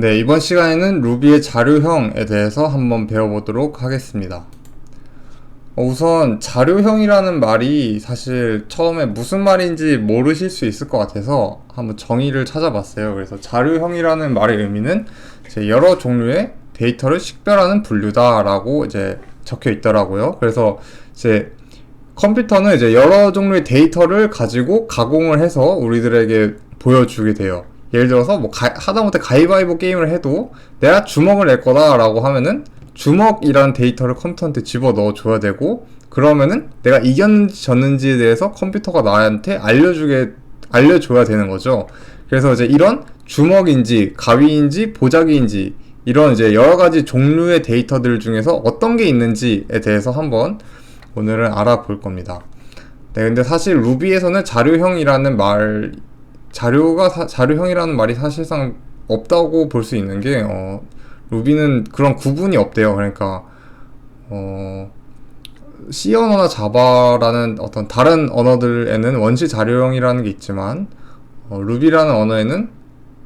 네, 이번 시간에는 루비의 자료형에 대해서 한번 배워보도록 하겠습니다. 어, 우선 자료형이라는 말이 사실 처음에 무슨 말인지 모르실 수 있을 것 같아서 한번 정의를 찾아봤어요. 그래서 자료형이라는 말의 의미는 여러 종류의 데이터를 식별하는 분류다라고 이제 적혀 있더라고요. 그래서 이제 컴퓨터는 이제 여러 종류의 데이터를 가지고 가공을 해서 우리들에게 보여주게 돼요. 예를 들어서 뭐 가, 하다못해 가위바위보 게임을 해도 내가 주먹을 낼 거다라고 하면은 주먹이라는 데이터를 컴퓨터한테 집어 넣어 줘야 되고 그러면은 내가 이겼는지 졌는지에 대해서 컴퓨터가 나한테 알려주게 알려줘야 되는 거죠. 그래서 이제 이런 주먹인지 가위인지 보자기인지 이런 이제 여러 가지 종류의 데이터들 중에서 어떤 게 있는지에 대해서 한번 오늘은 알아볼 겁니다. 네, 근데 사실 루비에서는 자료형이라는 말 자료가 사, 자료형이라는 말이 사실상 없다고 볼 수 있는 게 어, 루비는 그런 구분이 없대요. 그러니까 어, C 언어나 자바라는 어떤 다른 언어들에는 원시 자료형이라는 게 있지만 어, 루비라는 언어에는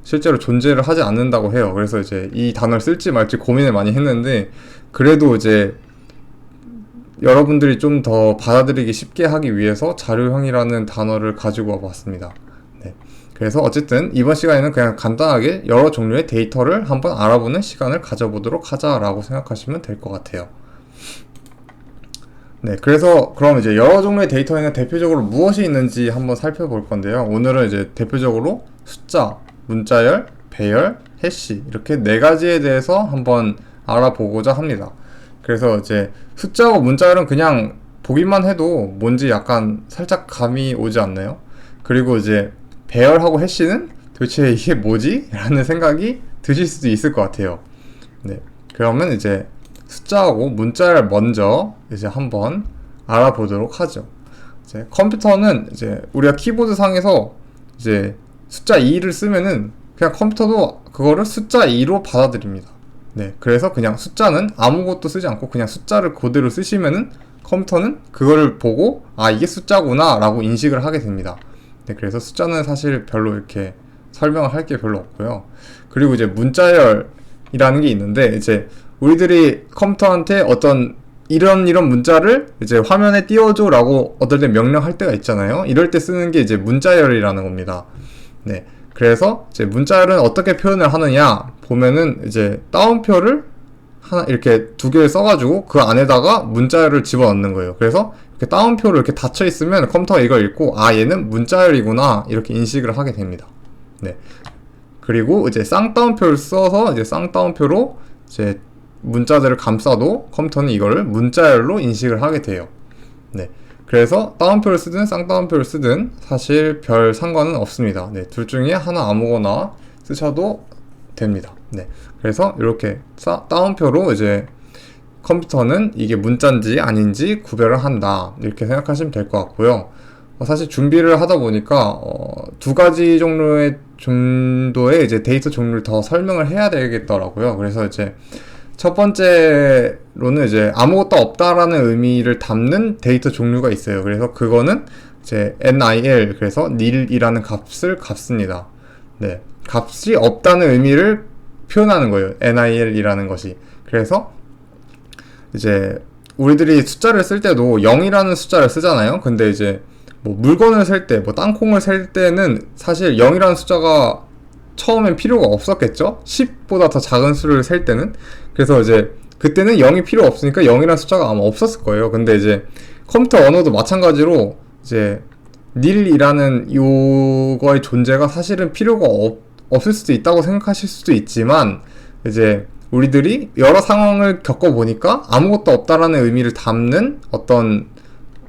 실제로 존재를 하지 않는다고 해요. 그래서 이제 이 단어를 쓸지 말지 고민을 많이 했는데 그래도 이제 여러분들이 좀 더 받아들이기 쉽게 하기 위해서 자료형이라는 단어를 가지고 와봤습니다. 그래서 어쨌든 이번 시간에는 그냥 간단하게 여러 종류의 데이터를 한번 알아보는 시간을 가져보도록 하자라고 생각하시면 될 것 같아요. 네, 그래서 그럼 이제 여러 종류의 데이터에는 대표적으로 무엇이 있는지 한번 살펴볼 건데요. 오늘은 이제 대표적으로 숫자, 문자열, 배열, 해시 이렇게 네 가지에 대해서 한번 알아보고자 합니다. 그래서 이제 숫자와 문자열은 그냥 보기만 해도 뭔지 약간 살짝 감이 오지 않나요? 그리고 이제 배열하고 해시는 도대체 이게 뭐지? 라는 생각이 드실 수도 있을 것 같아요. 네. 그러면 이제 숫자하고 문자를 먼저 이제 한번 알아보도록 하죠. 이제 컴퓨터는 이제 우리가 키보드 상에서 이제 숫자 2를 쓰면은 그냥 컴퓨터도 그거를 숫자 2로 받아들입니다. 네. 그래서 그냥 숫자는 아무것도 쓰지 않고 그냥 숫자를 그대로 쓰시면은 컴퓨터는 그거를 보고 아 이게 숫자구나 라고 인식을 하게 됩니다. 네, 그래서 숫자는 사실 별로 이렇게 설명을 할 게 별로 없고요. 그리고 이제 문자열이라는 게 있는데 이제 우리들이 컴퓨터한테 어떤 이런 이런 문자를 이제 화면에 띄워줘라고 어떨 때 명령할 때가 있잖아요. 이럴 때 쓰는 게 이제 문자열이라는 겁니다. 네. 그래서 이제 문자열은 어떻게 표현을 하느냐 보면은 이제 따옴표를 하나 이렇게 두 개를 써가지고 그 안에다가 문자열을 집어넣는 거예요. 그래서 이렇게 따옴표로 이렇게 닫혀 있으면 컴퓨터가 이걸 읽고 아 얘는 문자열이구나 이렇게 인식을 하게 됩니다. 네. 그리고 이제 쌍따옴표를 써서 이제 쌍따옴표로 이제 문자들을 감싸도 컴퓨터는 이거를 문자열로 인식을 하게 돼요. 네. 그래서 따옴표를 쓰든 쌍따옴표를 쓰든 사실 별 상관은 없습니다. 네. 둘 중에 하나 아무거나 쓰셔도 됩니다. 네. 그래서 이렇게 따옴표로 이제 컴퓨터는 이게 문자인지 아닌지 구별을 한다. 이렇게 생각하시면 될 것 같고요. 어, 사실 준비를 하다 보니까 어, 두 가지 종류의 정도의 이제 데이터 종류를 더 설명을 해야 되겠더라고요. 그래서 이제 첫 번째로는 이제 아무것도 없다라는 의미를 담는 데이터 종류가 있어요. 그래서 그거는 이제 nil 그래서 nil이라는 값을 값습니다. 네, 값이 없다는 의미를 표현하는 거예요. nil이라는 것이. 그래서 이제 우리들이 숫자를 쓸 때도 0이라는 숫자를 쓰잖아요. 근데 이제 뭐 물건을 살 때, 뭐 땅콩을 살 때는 사실 0이라는 숫자가 처음엔 필요가 없었겠죠? 10보다 더 작은 수를 살 때는. 그래서 이제 그때는 0이 필요 없으니까 0이라는 숫자가 아마 없었을 거예요. 근데 이제 컴퓨터 언어도 마찬가지로 이제 nil이라는 요거의 존재가 사실은 필요가 없, 없을 수도 있다고 생각하실 수도 있지만 이제 우리들이 여러 상황을 겪어보니까 아무것도 없다라는 의미를 담는 어떤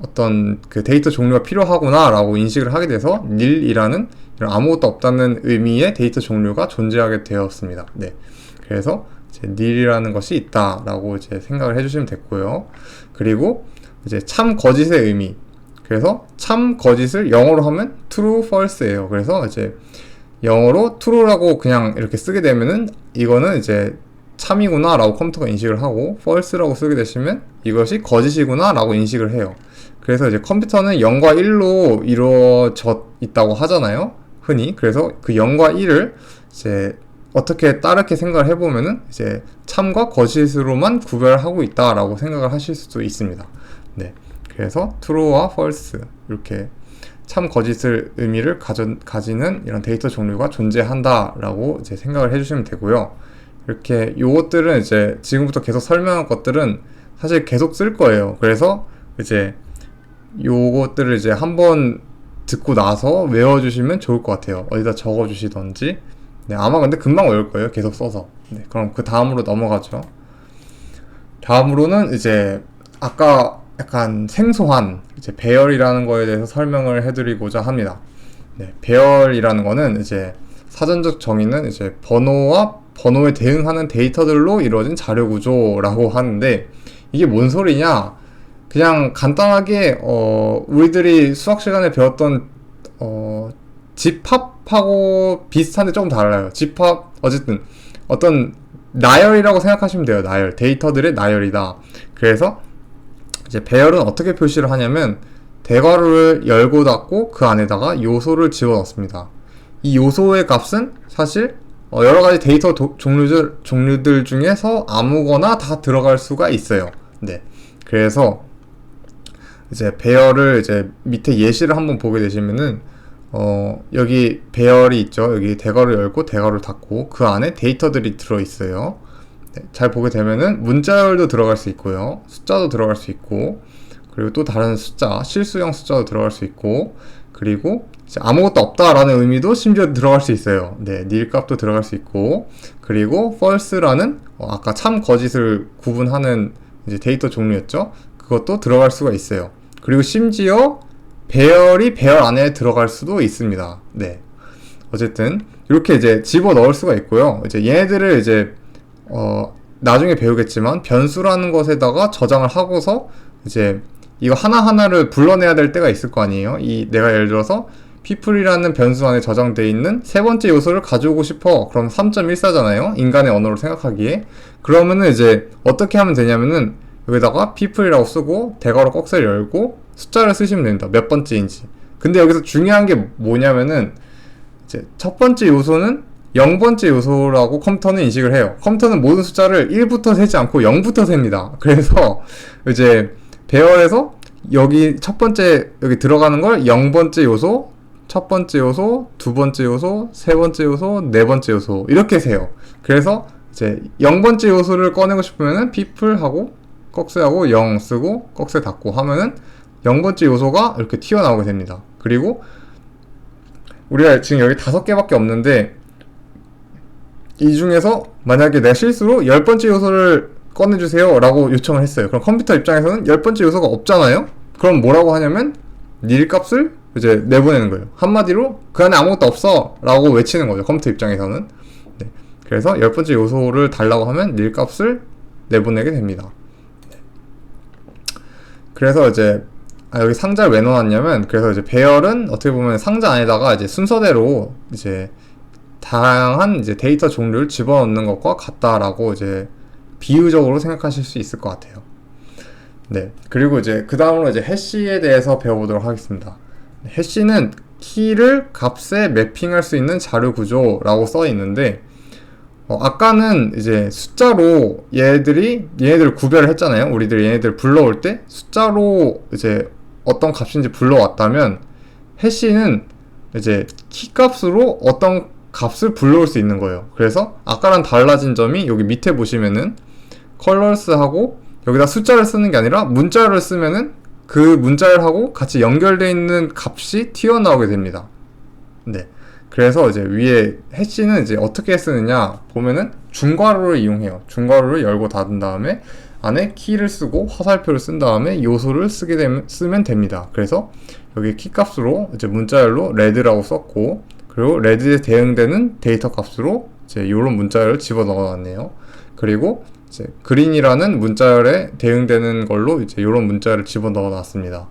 어떤 그 데이터 종류가 필요하구나라고 인식을 하게 돼서 nil이라는 이런 아무것도 없다는 의미의 데이터 종류가 존재하게 되었습니다. 네. 그래서 이제 nil이라는 것이 있다라고 이제 생각을 해주시면 됐고요. 그리고 이제 참 거짓의 의미. 그래서 참 거짓을 영어로 하면 true, false예요. 그래서 이제 영어로 true라고 그냥 이렇게 쓰게 되면은 이거는 이제 참이구나 라고 컴퓨터가 인식을 하고 false라고 쓰게 되시면 이것이 거짓이구나 라고 인식을 해요. 그래서 이제 컴퓨터는 0과 1로 이루어져 있다고 하잖아요. 흔히. 그래서 그 0과 1을 이제 어떻게 다르게 생각을 해보면은 이제 참과 거짓으로만 구별하고 있다라고 생각을 하실 수도 있습니다. 네. 그래서 true와 false 이렇게 참 거짓을 의미를 가져, 가지는 이런 데이터 종류가 존재한다라고 이제 생각을 해주시면 되고요. 이렇게 요것들은 이제 지금부터 계속 설명할 것들은 사실 계속 쓸 거예요. 그래서 이제 요것들을 이제 한번 듣고 나서 외워주시면 좋을 것 같아요. 어디다 적어주시던지. 네, 아마 근데 금방 외울 거예요. 계속 써서. 네, 그럼 그 다음으로 넘어가죠. 다음으로는 이제 아까 약간 생소한 이제 배열이라는 거에 대해서 설명을 해드리고자 합니다. 네, 배열이라는 거는 이제 사전적 정의는 이제 번호와 번호에 대응하는 데이터들로 이루어진 자료 구조라고 하는데 이게 뭔 소리냐? 그냥 간단하게 어 우리들이 수학 시간에 배웠던 어 집합하고 비슷한데 조금 달라요. 집합 어쨌든 어떤 나열이라고 생각하시면 돼요. 나열 데이터들의 나열이다. 그래서 이제 배열은 어떻게 표시를 하냐면 대괄호를 열고 닫고 그 안에다가 요소를 집어 넣습니다. 이 요소의 값은 사실 어, 여러 가지 데이터 도, 종류들 종류들 중에서 아무거나 다 들어갈 수가 있어요. 네. 그래서 이제 배열을 이제 밑에 예시를 한번 보게 되시면은 어, 여기 배열이 있죠. 여기 대괄호 열고 대괄호 닫고 그 안에 데이터들이 들어 있어요. 네, 잘 보게 되면은 문자열도 들어갈 수 있고요. 숫자도 들어갈 수 있고 그리고 또 다른 숫자, 실수형 숫자도 들어갈 수 있고 그리고 아무것도 없다라는 의미도 심지어 들어갈 수 있어요. 네, 닐 값도 들어갈 수 있고 그리고 false라는 어, 아까 참 거짓을 구분하는 이제 데이터 종류였죠. 그것도 들어갈 수가 있어요. 그리고 심지어 배열이 배열 안에 들어갈 수도 있습니다. 네. 어쨌든 이렇게 이제 집어 넣을 수가 있고요. 이제 얘네들을 이제 어 나중에 배우겠지만 변수라는 것에다가 저장을 하고서 이제 이거 하나하나를 불러내야 될 때가 있을 거 아니에요. 이 내가 예를 들어서 people이라는 변수 안에 저장되어 있는 세 번째 요소를 가져오고 싶어. 그럼 3.14잖아요. 인간의 언어로 생각하기에. 그러면은 이제 어떻게 하면 되냐면은 여기다가 people이라고 쓰고 대괄호 꺽쇠를 열고 숫자를 쓰시면 됩니다. 몇 번째인지. 근데 여기서 중요한 게 뭐냐면은 이제 첫 번째 요소는 0번째 요소라고 컴퓨터는 인식을 해요. 컴퓨터는 모든 숫자를 1부터 세지 않고 0부터 셉니다. 그래서 이제 배열에서 여기 첫 번째 여기 들어가는 걸 0번째 요소, 첫 번째 요소, 두 번째 요소, 세 번째 요소, 네 번째 요소 이렇게 세요. 그래서 이제 0번째 요소를 꺼내고 싶으면은 people 하고 꺽쇠하고 0 쓰고 꺽쇠 닫고 하면은 0번째 요소가 이렇게 튀어나오게 됩니다. 그리고 우리가 지금 여기 다섯 개밖에 없는데 이 중에서 만약에 내가 실수로 10번째 요소를 꺼내주세요 라고 요청을 했어요. 그럼 컴퓨터 입장에서는 10번째 요소가 없잖아요? 그럼 뭐라고 하냐면 닐 값을 이제 내보내는 거예요. 한마디로 그 안에 아무것도 없어 라고 외치는 거죠. 컴퓨터 입장에서는. 네. 그래서 10번째 요소를 달라고 하면 닐 값을 내보내게 됩니다. 네. 그래서 이제 아, 여기 상자를 왜 넣어놨냐면 그래서 이제 배열은 어떻게 보면 상자 안에다가 이제 순서대로 이제 다양한 이제 데이터 종류를 집어넣는 것과 같다라고 이제 비유적으로 생각하실 수 있을 것 같아요. 네. 그리고 이제 그 다음으로 이제 해시에 대해서 배워보도록 하겠습니다. 해시는 키를 값에 매핑할 수 있는 자료 구조라고 써 있는데 어, 아까는 이제 숫자로 얘들이 얘네들 구별을 했잖아요. 우리들 얘네들 불러올 때 숫자로 이제 어떤 값인지 불러왔다면 해시는 이제 키 값으로 어떤 값을 불러올 수 있는 거예요. 그래서 아까랑 달라진 점이 여기 밑에 보시면은 컬러스하고 여기다 숫자를 쓰는 게 아니라 문자를 쓰면은 그 문자열하고 같이 연결되어 있는 값이 튀어나오게 됩니다. 네. 그래서 이제 위에 해시는 이제 어떻게 쓰느냐 보면은 중괄호를 이용해요. 중괄호를 열고 닫은 다음에 안에 키를 쓰고 화살표를 쓴 다음에 요소를 쓰게 되면 쓰면 됩니다. 그래서 여기 키 값으로 이제 문자열로 레드라고 썼고 그리고 레드에 대응되는 데이터 값으로 이제 이런 문자열을 집어 넣어놨네요. 그리고 이제 그린이라는 문자열에 대응되는 걸로 이제 이런 문자열을 집어 넣어놨습니다.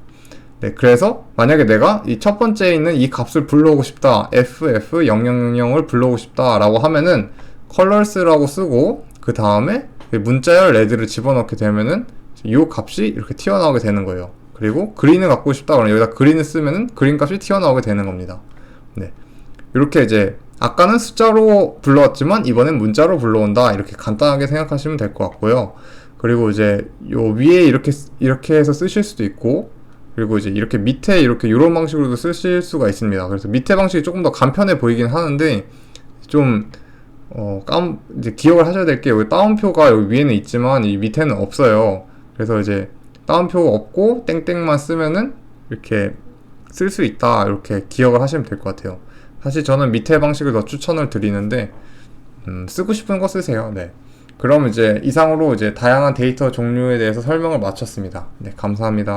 네, 그래서 만약에 내가 이 첫 번째에 있는 이 값을 불러오고 싶다, ff0000을 불러오고 싶다라고 하면은 컬러스라고 쓰고 그 다음에 문자열 레드를 집어넣게 되면은 이 값이 이렇게 튀어나오게 되는 거예요. 그리고 그린을 갖고 싶다 그러면 여기다 그린을 쓰면은 그린 값이 튀어나오게 되는 겁니다. 네. 이렇게 이제 아까는 숫자로 불러왔지만 이번엔 문자로 불러온다 이렇게 간단하게 생각하시면 될 것 같고요. 그리고 이제 요 위에 이렇게 쓰- 이렇게 해서 쓰실 수도 있고 그리고 이제 이렇게 밑에 이렇게 이런 방식으로도 쓰실 수가 있습니다. 그래서 밑에 방식이 조금 더 간편해 보이긴 하는데 좀 어, 깜, 이제 기억을 하셔야 될 게 여기 따옴표가 여기 위에는 있지만 이 밑에는 없어요. 그래서 이제 따옴표가 없고 땡땡만 쓰면은 이렇게 쓸 수 있다. 이렇게 기억을 하시면 될 것 같아요. 사실 저는 밑에 방식을 더 추천을 드리는데 음, 쓰고 싶은 거 쓰세요. 네. 그럼 이제 이상으로 이제 다양한 데이터 종류에 대해서 설명을 마쳤습니다. 네, 감사합니다.